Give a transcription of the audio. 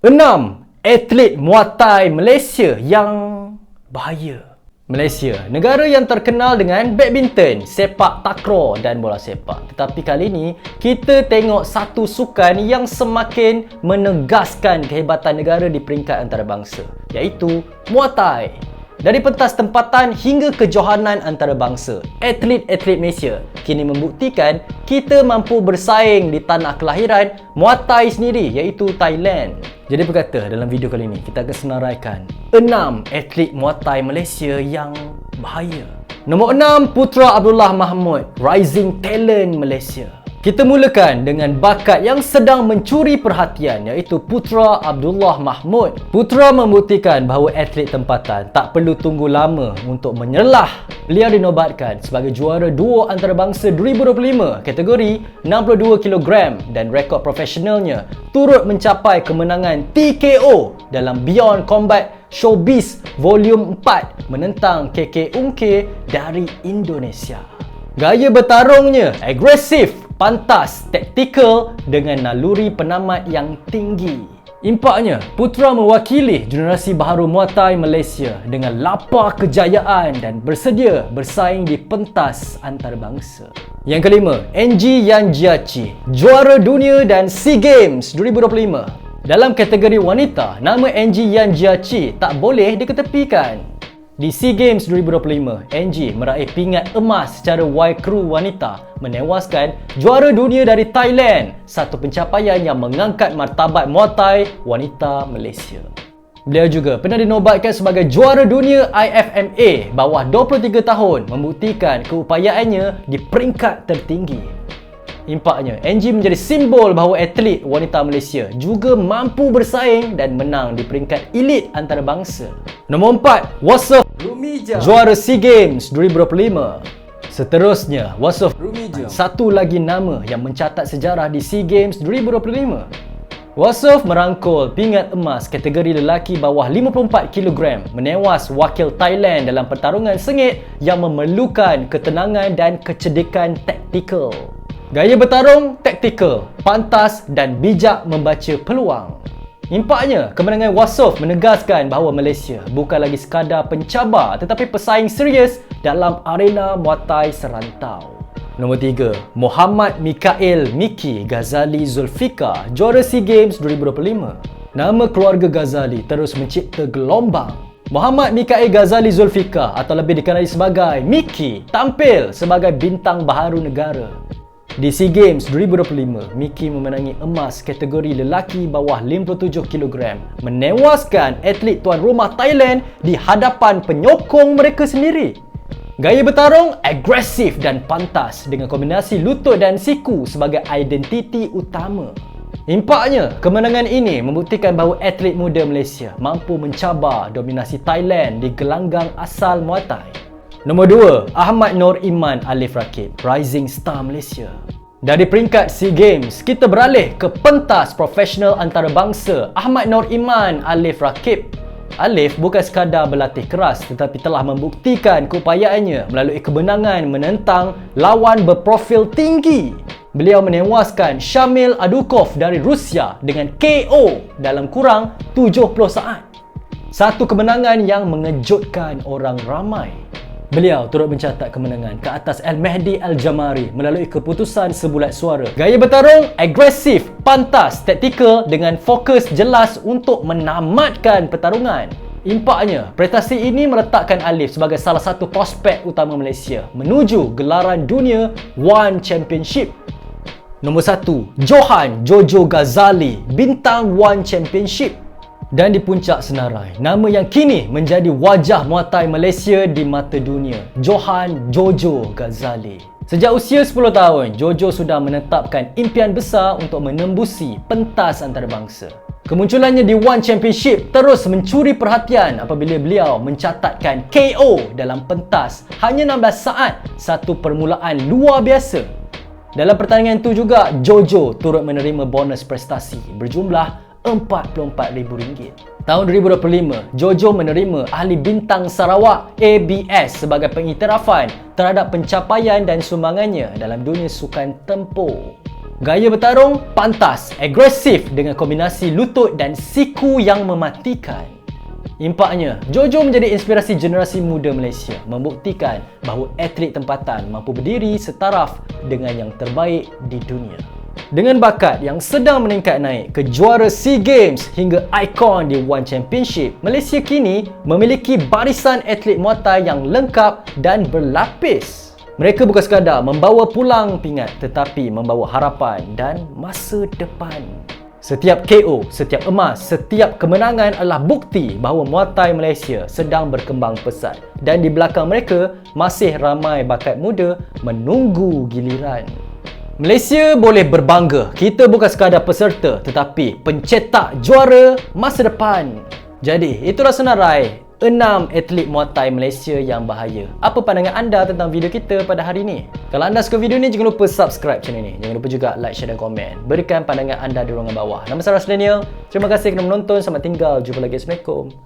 6. Atlet Muay Thai Malaysia yang bahaya. Malaysia, negara yang terkenal dengan badminton, sepak takraw dan bola sepak. Tetapi kali ini, kita tengok satu sukan yang semakin menegaskan kehebatan negara di peringkat antarabangsa, iaitu Muay Thai. Dari pentas tempatan hingga kejohanan antarabangsa, atlet-atlet Malaysia kini membuktikan kita mampu bersaing di tanah kelahiran Muay Thai sendiri iaitu Thailand. Jadi berkata dalam video kali ini kita akan senaraikan 6 atlet Muay Thai Malaysia yang bahaya. Nombor 6 Putra Abdullah Mahmud, rising talent Malaysia. Kita mulakan dengan bakat yang sedang mencuri perhatian iaitu Putra Abdullah Mahmud. Putra membuktikan bahawa atlet tempatan tak perlu tunggu lama untuk menyelah. Beliau dinobatkan sebagai juara duo antarabangsa 2025 kategori 62 kg dan rekod profesionalnya turut mencapai kemenangan TKO dalam Beyond Combat Showbiz Volume 4 menentang KK Ungke dari Indonesia. Gaya bertarungnya agresif, pantas, taktikal dengan naluri penamat yang tinggi. Impaknya, Putra mewakili generasi baharu Muay Thai Malaysia dengan lapar kejayaan dan bersedia bersaing di pentas antarabangsa. Yang kelima, NG Yan Jiachi, juara dunia dan SEA Games 2025. Dalam kategori wanita, nama NG Yan Jiachi tak boleh diketepikan. Di SEA Games 2025, NG meraih pingat emas secara Y Crew wanita menewaskan juara dunia dari Thailand, satu pencapaian yang mengangkat martabat Muay Thai wanita Malaysia. Beliau juga pernah dinobatkan sebagai juara dunia IFMA bawah 23 tahun membuktikan keupayaannya di peringkat tertinggi. Impaknya, NG menjadi simbol bahawa atlet wanita Malaysia juga mampu bersaing dan menang di peringkat elit antarabangsa. Nombor 4, Wasef Rumija Juara SEA Games 2025 Seterusnya, Wasef Rumija Satu lagi nama yang mencatat sejarah di SEA Games 2025 Wasef merangkul pingat emas kategori lelaki bawah 54 kg menewas wakil Thailand dalam pertarungan sengit yang memerlukan ketenangan dan kecerdikan taktikal. Gaya bertarung taktikal, pantas dan bijak membaca peluang. Impaknya, kemenangan Wassof menegaskan bahawa Malaysia bukan lagi sekadar pencabar tetapi pesaing serius dalam arena Muay Thai serantau. Nombor 3, Muhammad Mikael Miki Ghazali Zulfika, juara SEA Games 2025. Nama keluarga Ghazali terus mencipta gelombang Muhammad Mikael Ghazali Zulfika atau lebih dikenali sebagai Miki tampil sebagai bintang baharu negara. Di SEA Games 2025, Miki memenangi emas kategori lelaki bawah 57 kg, menewaskan atlet tuan rumah Thailand di hadapan penyokong mereka sendiri. Gaya bertarung agresif dan pantas dengan kombinasi lutut dan siku sebagai identiti utama. Impaknya, kemenangan ini membuktikan bahawa atlet muda Malaysia mampu mencabar dominasi Thailand di gelanggang asal Muay Thai. Nombor 2, Ahmad Nur Iman Alif Rakib, Rising Star Malaysia. Dari peringkat SEA Games, kita beralih ke pentas profesional antarabangsa Ahmad Nur Iman Alif Rakib. Alif bukan sekadar berlatih keras tetapi telah membuktikan keupayaannya melalui kebenangan menentang lawan berprofil tinggi. Beliau menewaskan Shamil Adukov dari Rusia dengan KO dalam kurang 70 saat. Satu kemenangan yang mengejutkan orang ramai. Beliau turut mencatat kemenangan ke atas Al-Mahdi Al-Jamari melalui keputusan sebulat suara. Gaya bertarung agresif, pantas, taktikal dengan fokus jelas untuk menamatkan pertarungan. Impaknya, prestasi ini meletakkan Alif sebagai salah satu prospek utama Malaysia menuju gelaran dunia One Championship. Nombor 1, Johan Jojo Ghazali, bintang One Championship. Dan di puncak senarai, nama yang kini menjadi wajah Muay Thai Malaysia di mata dunia, Johan Jojo Ghazali. Sejak usia 10 tahun, Jojo sudah menetapkan impian besar untuk menembusi pentas antarabangsa. Kemunculannya di One Championship terus mencuri perhatian apabila beliau mencatatkan KO dalam pentas hanya 16 saat, satu permulaan luar biasa. Dalam pertandingan itu juga, Jojo turut menerima bonus prestasi berjumlah RM44,000. Tahun 2025, Jojo menerima Ahli Bintang Sarawak ABS sebagai pengiktirafan terhadap pencapaian dan sumbangannya dalam dunia sukan tempur. Gaya bertarung pantas, agresif dengan kombinasi lutut dan siku yang mematikan. Impaknya, Jojo menjadi inspirasi generasi muda Malaysia membuktikan bahawa atlet tempatan mampu berdiri setaraf dengan yang terbaik di dunia. Dengan bakat yang sedang meningkat naik ke juara SEA Games hingga ikon di One Championship, Malaysia kini memiliki barisan atlet Muay Thai yang lengkap dan berlapis. Mereka bukan sekadar membawa pulang pingat tetapi membawa harapan dan masa depan. Setiap KO, setiap emas, setiap kemenangan adalah bukti bahawa Muay Thai Malaysia sedang berkembang pesat dan di belakang mereka masih ramai bakat muda menunggu giliran. Malaysia boleh berbangga. Kita bukan sekadar peserta tetapi pencetak juara masa depan. Jadi, itulah senarai 6 atlet Muay Thai Malaysia yang bahaya. Apa pandangan anda tentang video kita pada hari ini? Kalau anda suka video ni, jangan lupa subscribe channel ni. Jangan lupa juga like, share dan komen. Berikan pandangan anda di ruangan bawah. Nama saya Ras Daniel. Terima kasih kerana menonton. Selamat tinggal. Jumpa lagi. Assalamualaikum.